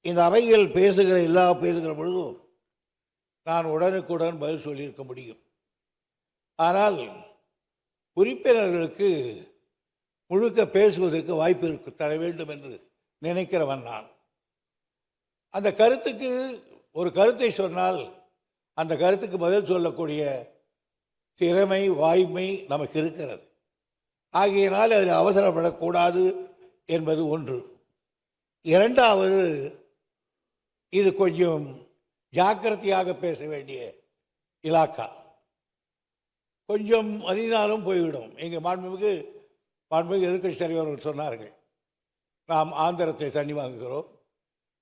இந்த அவைகள் பேசுகிற எல்லா பேசுகிற பொழுதும் நான் உடனுக்குடன் பதில் சொல்லியிருக்க முடியும். ஆனால் உறுப்பினர்களுக்கு முழுக்க பேசுவதற்கு வாய்ப்பு இருக்கு தர வேண்டும் என்று நினைக்கிறவன் நான். அந்த கருத்துக்கு ஒரு கருத்தை சொன்னால் அந்த கருத்துக்கு பதில் சொல்லக்கூடிய திறமை வாய்மை நமக்கு இருக்கிறது. ஆகையினால் அதில் அவசரப்படக்கூடாது என்பது ஒன்று. இரண்டாவது இது கொஞ்சம் ஜாக்கிரதையாக பேச வேண்டிய இலாக்கா. கொஞ்சம் அதினாலும் போய்விடும். எங்கள் மாண்புமிகு மாண்புமிகு எதிர்கட்சி தலைவர்கள் சொன்னார்கள். நாம் ஆந்திரத்தில் தண்ணி வாங்குகிறோம்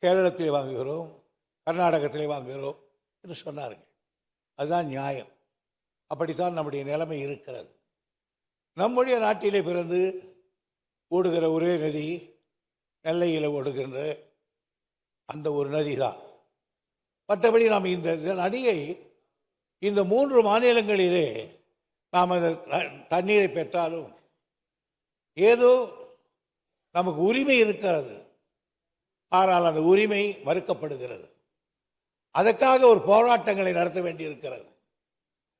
கேரளத்தில் வாங்குகிறோம் கர்நாடகத்தில் வாங்குகிறோம் என்று சொன்னார்கள். அதுதான் நியாயம். அப்படித்தான் நம்முடைய நிலைமை இருக்கிறது. நம்முடைய நாட்டிலே பிறந்து ஓடுகிற ஒரே நதி நெல்லையில் ஓடுகின்ற அந்த ஒரு நதி தான். மற்றபடி நாம் இந்த நதியை இந்த மூன்று மாநிலங்களிலே நாம் அந்த தண்ணீரை பெற்றாலும் ஏதோ நமக்கு உரிமை இருக்கிறது. ஆனால் அந்த உரிமை மறுக்கப்படுகிறது. அதற்காக ஒரு போராட்டங்களை நடத்த வேண்டியிருக்கிறது.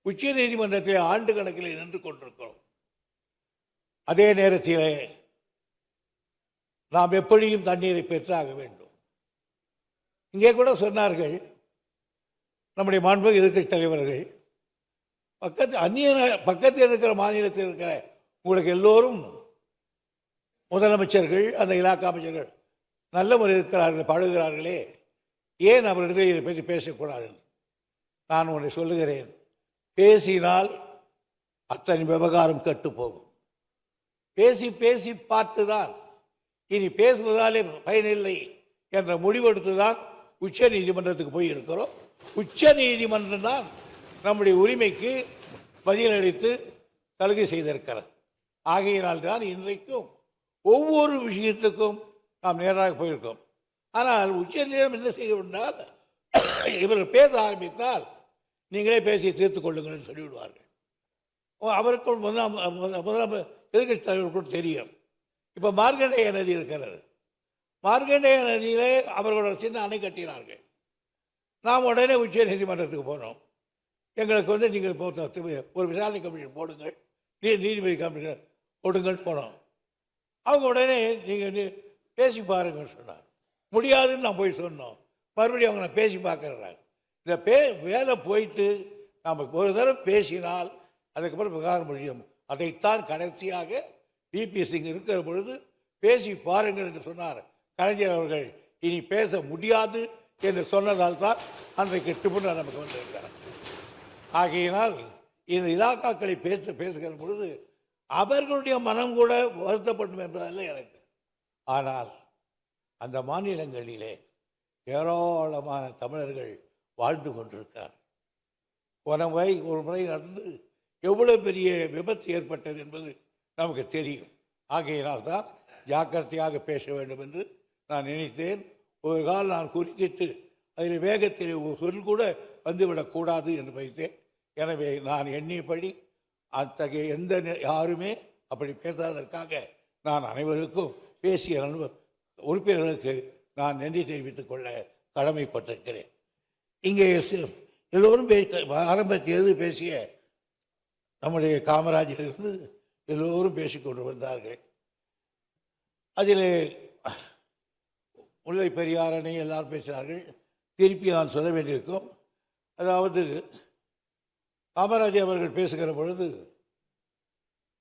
உச்ச நீதிமன்றத்தில் ஆண்டு கணக்கில் நின்று கொண்டிருக்கிறோம். அதே நேரத்தில் நாம் எப்படியும் தண்ணீரை பெற்றாக வேண்டும். இங்கே கூட சொன்னார்கள் நம்முடைய மாண்புமிகு எதிர்கட்சி தலைவர்கள் பக்கத்து அந்நிய பக்கத்தில் இருக்கிற மாநிலத்தில் இருக்கிற உங்களுக்கு எல்லோரும் முதலமைச்சர்கள் அந்த இலாக்கா அமைச்சர்கள் நல்ல முறை இருக்கிறார்கள் பழகுகிறார்களே ஏன் அவரிடத்தில் இதை பற்றி பேசக்கூடாது நான் உன்னை சொல்லுகிறேன் பேசினால் அத்தனை விவகாரம் கட்டுப்போகும் போகும். பேசி பேசி பார்த்துதான் இனி பேசுவதாலே பயனில்லை என்ற முடிவெடுத்து தான் உச்ச நீதிமன்றத்துக்கு போய் இருக்கிறோம் உச்ச நீதிமன்றம் தான் நம்முடைய உரிமைக்கு பதிலளித்து சலுகை செய்திருக்கிறது. ஆகையினால் தான் இன்றைக்கும் ஒவ்வொரு விஷயத்துக்கும் நாம் நேராக போயிருக்கோம் ஆனால் உச்ச நீதிமன்றம் என்ன செய்து இவர்கள் பேச ஆரம்பித்தால் நீங்களே பேசி தீர்த்து கொள்ளுங்கள்னு சொல்லிவிடுவார்கள். அவருக்கும் அவருக்கு முதலாம் முதலாம் எதிர்கட்சி தலைவருக்கும் தெரியும். இப்போ மார்க்கண்டேய நதி இருக்கிறது மார்க்கண்டேய நதியிலே அவர்களோட சின்ன அணை கட்டினார்கள். நாம் உடனே உச்ச நீதிமன்றத்துக்கு போனோம். எங்களுக்கு வந்து நீங்கள் போட்டு ஒரு விசாரணை கமிஷன் போடுங்கள் நீ நீதிபதி கமிஷன் போடுங்கள் போனோம். அவங்க உடனே நீங்கள் பேசி பாருங்கன்னு சொன்னாங்க. முடியாதுன்னு நான் போய் சொன்னோம். மறுபடியும் அவங்க நான் பேசி பார்க்குறாங்க. இந்த பே வேலை போயிட்டு நாம் ஒரு தடவை பேசினால் அதுக்கப்புறம் விவகாரம் முடியும். அதைத்தான் கடைசியாக பிபி சிங் இருக்கிற பொழுது பேசி பாருங்கள் என்று சொன்னார். கலைஞர் அவர்கள் இனி பேச முடியாது என்று சொன்னதால் தான் அன்றைக்கு ட்ரிபுனல் நமக்கு வந்திருக்கிறார் ஆகையினால் இந்த இலாக்காக்களை பேச பேசுகிற பொழுது அவர்களுடைய மனம் கூட வருத்தப்படும் என்பதல்ல எனக்கு. ஆனால் அந்த மாநிலங்களிலே ஏராளமான தமிழர்கள் வாழ்ந்து கொண்டிருக்கிறார். போன முறை ஒரு முறை நடந்து எவ்வளவு பெரிய விபத்து ஏற்பட்டது என்பது நமக்கு தெரியும். ஆகையினால் தான் ஜாக்கிரதையாக பேச வேண்டும் என்று நான் நினைத்தேன். ஒரு கால் நான் குறுக்கிட்டு அதில் வேகத்தில் ஒரு சொல் கூட வந்துவிடக்கூடாது என்று வைத்தேன். எனவே நான் எண்ணியபடி அத்தகைய எந்த யாருமே அப்படி பேசாததற்காக நான் அனைவருக்கும் பேசிய உறுப்பினர்களுக்கு நான் நன்றி தெரிவித்துக் கொள்ள கடமைப்பட்டிருக்கிறேன். இங்கே எல்லோரும் ஆரம்பத்திலிருந்து பேசிய நம்முடைய காமராஜரிலிருந்து எல்லோரும் பேசிக்கொண்டு வந்தார்கள். அதில் முல்லை பெரியார் அணை எல்லாரும் பேசினார்கள். திருப்பி நான் சொல்ல வேண்டியிருக்கும். அதாவது காமராஜர் அவர்கள் பேசுகிற பொழுது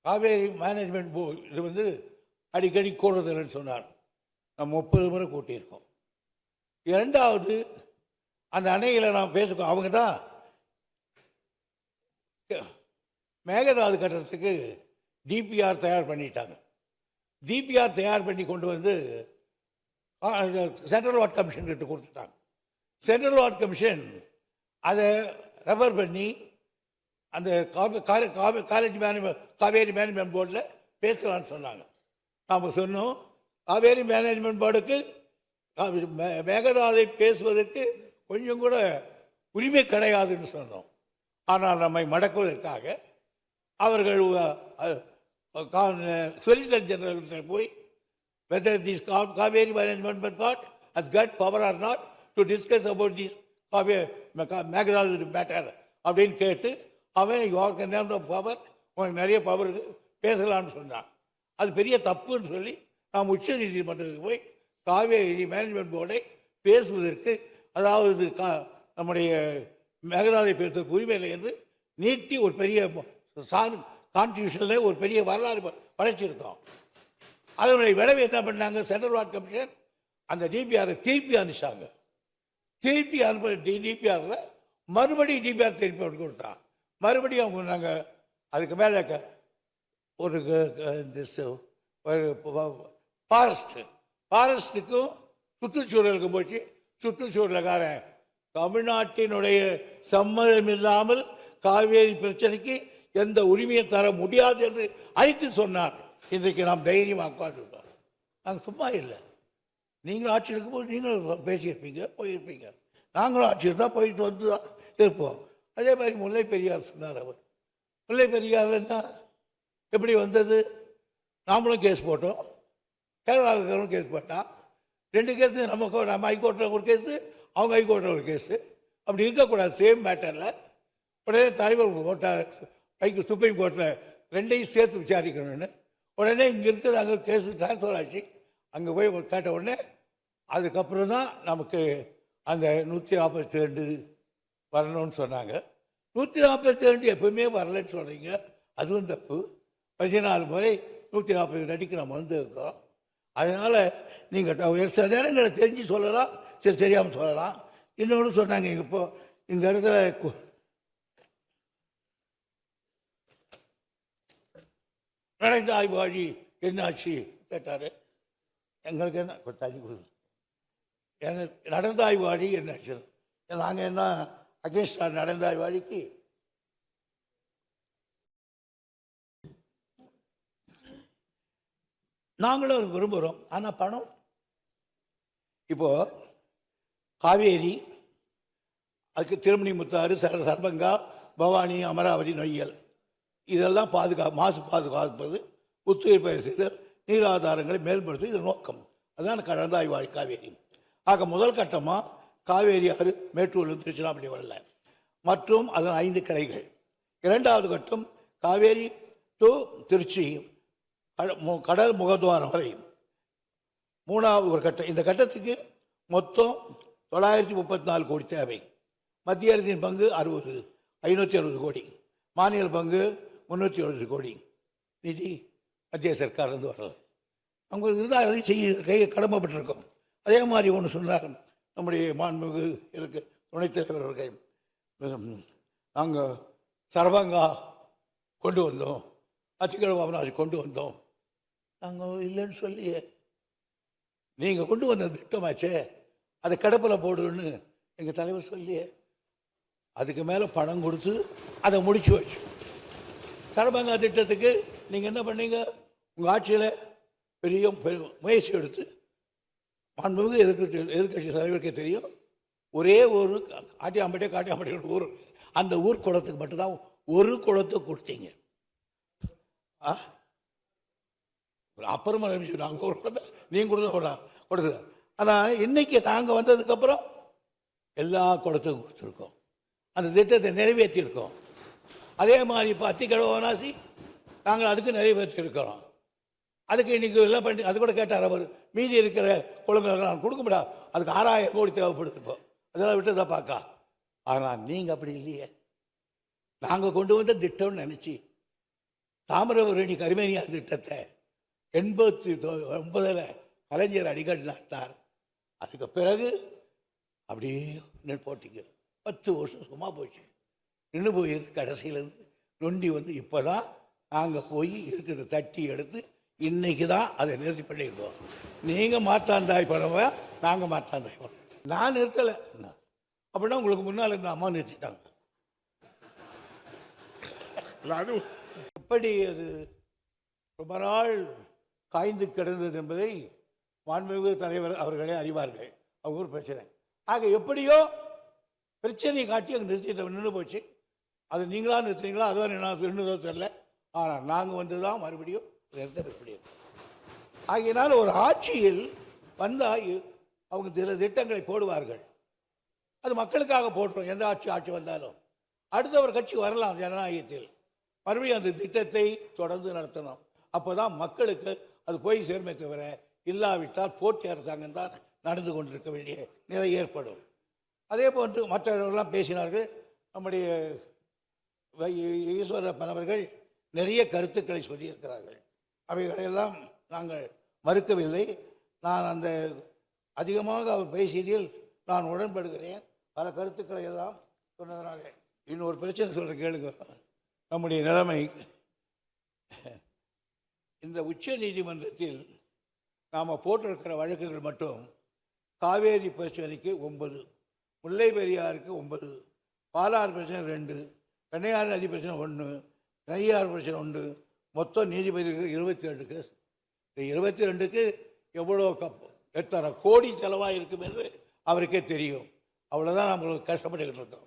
காவேரி மேனேஜ்மெண்ட் போ இது வந்து அடிக்கடி கூடுதல்னு சொன்னார். நம்ம முப்பது முறை கூட்டியிருக்கோம். இரண்டாவது அந்த அணையில் நான் பேசுகிறோம் அவங்க தான் மேகதாது கட்டுறதுக்கு டிபிஆர் தயார் பண்ணிட்டாங்க. டிபிஆர் தயார் பண்ணி கொண்டு வந்து சென்ட்ரல் வார்ட் கமிஷன் கிட்ட கொடுத்துட்டாங்க. சென்ட்ரல் வார்ட் கமிஷன் அதை ரெஃபர் பண்ணி அந்த காலேஜ் மேனேஜ்மெண்ட் காவேரி மேனேஜ்மெண்ட் போர்டில் பேசலாம்னு சொன்னாங்க. நாம் சொன்னோம் காவேரி மேனேஜ்மெண்ட் போர்டுக்கு மேகதாதை பேசுவதற்கு கொஞ்சம் கூட உரிமை கிடையாதுன்னு சொன்னோம். ஆனால் நம்மை மடக்குவதற்காக அவர்கள் சொலிசிட்டர் ஜெனரல் போய் whether this Kaveri management Board has got power or not to discuss about this Mekedatu matter அப்படின்னு கேட்டு அவன் யோர்க்கு என்ன பவர் உனக்கு நிறைய பவர் இருக்கு பேசலாம்னு சொன்னான். அது பெரிய தப்புன்னு சொல்லி நாம் உச்ச நீதிமன்றத்துக்கு போய் காவேரி மேனேஜ்மெண்ட் போர்டை பேசுவதற்கு அதாவது கா நம்முடைய மேகதாதை பேசுவதற்கு உரிமை இல்லை என்று நீட்டி ஒரு பெரிய கான்ஸ்டியூஷனில் ஒரு பெரிய வரலாறு படைச்சிருக்கோம். அதனுடைய விளைவு என்ன பண்ணாங்க? சென்ட்ரல் வார்ட் கமிஷன் அந்த டிபிஆரை திருப்பி அனுப்பிச்சாங்க. திருப்பி அனுப்ப டிபிஆரில் மறுபடியும் டிபிஆர் திருப்பி அவனுக்கு கொடுத்தான். மறுபடியும் அவங்க நாங்கள் அதுக்கு மேலே ஒரு க- இந்த ஃபாரஸ்ட்டு ஃபாரஸ்ட்டுக்கும் சுற்றுச்சூழலுக்கும் போச்சு. சுற்றுச்சூழலுக்காரன் தமிழ்நாட்டினுடைய சம்மதம் இல்லாமல் காவேரி பிரச்சனைக்கு எந்த உரிமையும் தர முடியாது என்று அழைத்து சொன்னார். இன்றைக்கு நாம் தைரியமாக உட்காந்துருக்கோம் நாங்கள் சும்மா இல்லை. நீங்களும் ஆட்சி இருக்கும்போது நீங்களும் பேசியிருப்பீங்க போயிருப்பீங்க. நாங்களும் ஆட்சி இருந்தால் போயிட்டு வந்து தான் இருப்போம். அதே மாதிரி முல்லை பெரியார் சொன்னார் அவர். முல்லை பெரியார் என்ன? எப்படி வந்தது? நாமளும் கேஸ் போட்டோம். கேரளாவில் இருக்கிறவங்க கேஸ் போட்டான். ரெண்டு கேஸு நம்ம கோ- நம்ம ஹைகோர்ட்டில் ஒரு கேஸு அவங்க ஹைகோர்ட்டில் ஒரு கேஸு. அப்படி இருக்கக்கூடாது சேம் மேட்டரில் உடனே தலைவர் போட்டார். ஹைக்கு சுப்ரீம் கோர்ட்டில் ரெண்டையும் சேர்த்து விசாரிக்கணும்னு. உடனே இங்கே இருக்கிறது அங்கே கேஸு ட்ரான்ஸ்ஃபர் ஆச்சு. அங்கே போய் கேட்ட உடனே அதுக்கப்புறம் தான் நமக்கு அந்த நூற்றி நாற்பத்தி ரெண்டு வரணும்னு சொன்னாங்க. நூற்றி நாற்பத்தி ரெண்டு எப்பவுமே வரலன்னு சொல்கிறீங்க அதுவும் தப்பு. பதினாலு முறை நூற்றி நாற்பது அடிக்கு நம்ம வந்து அதனால் நீங்கள் சில நேரங்களை தெரிஞ்சு சொல்லலாம் சரி தெரியாமல் சொல்லலாம். இன்னொன்று சொன்னாங்க இப்போ இந்த இடத்துல நடந்த ஆய்வாழி என்னாச்சு? கேட்டார். எங்களுக்கு என்ன? கொஞ்சம் தண்ணி கொடுங்க. எனக்கு நடந்த ஆய்வாழி என்னாச்சு? நாங்கள் என்ன அகேன்ஸ்டா நடந்த ஆய்வாழிக்கு நாங்களும் விரும்புகிறோம் ஆனால் பணம்? இப்போது காவேரி அதுக்கு திருமணி முத்தாறு சர சர்பங்கா பவானி அமராவதி நொய்யல். இதெல்லாம் பாதுகா மாசு பாதுகாப்பது புத்துயிர் பயிர் செய்தல் நீராதாரங்களை மேம்படுத்துவது இது நோக்கம். அதான் கடந்தாய் வாழி காவேரி. ஆக முதல் கட்டமாக காவேரி ஆறு மேட்டூர்லேருந்து திருச்சிராப்பள்ளி வரல. மற்றும் அதன் ஐந்து கிளைகள். இரண்டாவது கட்டம் காவேரி டு திருச்சி மு- கடல் முகத்வாரம் வரை. மூணாவது ஒரு கட்டம். இந்த கட்டத்துக்கு மொத்தம் தொள்ளாயிரத்தி முப்பத்தி நாலு கோடி தேவை. மத்திய அரசின் பங்கு அறுபது ஐநூற்றி அறுபது கோடி. மாநில பங்கு முந்நூற்றி எழுபது கோடி. நிதி மத்திய சர்க்கார்லேருந்து வரல. அவங்க இருந்தால் அதை செய்ய கையை கடமைப்பட்டிருக்கோம். அதே மாதிரி ஒன்று சொன்னார் நம்முடைய மாண்புமிகு இருக்கு துணைத் தலைவர் அவர்கள். நாங்கள் சரபங்கா கொண்டு வந்தோம். அச்சுக்கட பாபனாஜி கொண்டு வந்தோம். நாங்கள் இல்லைன்னு சொல்லியே. நீங்கள் கொண்டு வந்த திட்டமாச்சே. அதை கடப்பில் போடுன்னு எங்கள் தலைவர் சொல்லியே. அதுக்கு மேலே பணம் கொடுத்து அதை முடிச்சு வச்சு. சரபங்கா திட்டத்துக்கு நீங்கள் என்ன பண்ணீங்க? உங்கள் ஆட்சியில் பெரிய முயற்சி எடுத்து மாண்புமிகு எதிர்கட்சி எதிர்கட்சி தலைவருக்கே தெரியும். ஒரே ஒரு காட்டியாம்பட்டே காட்டியாம்பட்டே ஊர் அந்த ஊர் குளத்துக்கு மட்டும்தான் ஒரு குளத்தை கொடுத்தீங்க. ஆ? அப்புறமா நிமிஷம் நாங்கள் கொடுத்தா நீங்கள் கொடுத்த கொடுத்தா கொடுத்தது ஆனால் இன்னைக்கு நாங்கள் வந்ததுக்கப்புறம் எல்லா குளத்துக்கும் கொடுத்துருக்கோம். அந்த திட்டத்தை நிறைவேற்றியிருக்கோம். அதே மாதிரி இப்போ அத்திக்கடவனாசி நாங்கள் அதுக்கு நிறைவேற்றியிருக்கிறோம் அதுக்கு இன்னைக்கு எல்லாம் பண்ணி அது கூட கேட்டார் அவர் மீதி இருக்கிற குளங்களுக்கு நான் கொடுக்க முடியாது அதுக்கு ஆறாயிரம் கோடி தேவைப்படுது இப்போ. அதெல்லாம் விட்டதா பார்க்கா ஆனால் நீங்கள் அப்படி இல்லையே. நாங்கள் கொண்டு வந்த திட்டம்னு நினச்சி தாமிரபரணி கருமேனியா திட்டத்தை எண்பத்தி ஒன்பதில் கலைஞர் அடிக்கல் நாட்டார் அதுக்கு பிறகு அப்படியே நெல் போட்டிங்க. பத்து வருஷம் சும்மா போச்சு. நின்று போயிருக்கு கடைசியிலேருந்து நொண்டி வந்து இப்போ தான் நாங்கள் போய் இருக்கிறத தட்டி எடுத்து இன்னைக்கு தான் அதை நிறுத்தி பண்ணியிருக்கோம். நீங்கள் மாற்றாந்தாய் பரவ நாங்கள் மாற்றாந்தாய் பரவ நான் நிறுத்தலை. அப்படின்னா உங்களுக்கு முன்னால் இந்த அம்மா நிறுத்திட்டாங்க. அது எப்படி அது ரொம்ப நாள் காய்ந்து கிடந்தது என்பதை மாண்புமிகு தலைவர் அவர்களே அறிவார்கள். அவங்க ஒரு பிரச்சனை. ஆக எப்படியோ பிரச்சனையை காட்டி அங்கே நிறுத்திட்டு நின்று போச்சு. அது நீங்களாக நிறுத்துறீங்களா அதுவா நான் நின்றுதோ தெரில ஆனால் நாங்கள் வந்து தான் மறுபடியும் நிறுத்த முடியும் ஆகையினால் ஒரு ஆட்சியில் வந்தால் அவங்க சில திட்டங்களை போடுவார்கள். அது மக்களுக்காக போட்டுரும். எந்த ஆட்சி ஆட்சி வந்தாலும். அடுத்த ஒரு கட்சி வரலாம் ஜனநாயகத்தில். மறுபடியும் அந்த திட்டத்தை தொடர்ந்து நடத்தணும். அப்போ தான் மக்களுக்கு அது போய் சேர்மை தவிர இல்லாவிட்டால் போட்டி அரசாங்கம் தான் நடந்து கொண்டிருக்க வேண்டிய நிலை ஏற்படும். அதே போன்று மற்றவர்கள்லாம் பேசினார்கள். நம்முடைய ஈஸ்வரப்பன் அவர்கள் நிறைய கருத்துக்களை சொல்லியிருக்கிறார்கள். அவைகளையெல்லாம் நாங்கள் மறுக்கவில்லை. நான் அந்த அதிகமாக அவர் பேசியதில் நான் உடன்படுகிறேன். பல கருத்துக்களை எல்லாம் சொன்னதனால இன்னொரு பிரச்சனை சொல்கிற கேளுங்க. நம்முடைய நிலைமை. இந்த உச்ச நீதிமன்றத்தில் நாம் போட்டிருக்கிற வழக்குகள் மட்டும் காவேரி பிரச்சனைக்கு ஒன்பது முல்லை பெரியாருக்கு ஒன்பது பாலார் பிரச்சனை ரெண்டு பெண்ணையார் நதி பிரச்சனை ஒன்று நெய்யாறு பிரச்சனை ஒன்று மொத்தம் நீதிபதிகள் இருபத்தி ரெண்டு கேஸ் இந்த இருபத்தி ரெண்டுக்கு எவ்வளோ கப் எத்தனை கோடி செலவாக இருக்கும் என்று அவருக்கே தெரியும். அவ்வளோதான் நம்மளுக்கு கஷ்டப்பட்டுக்கிட்டு இருக்கோம்.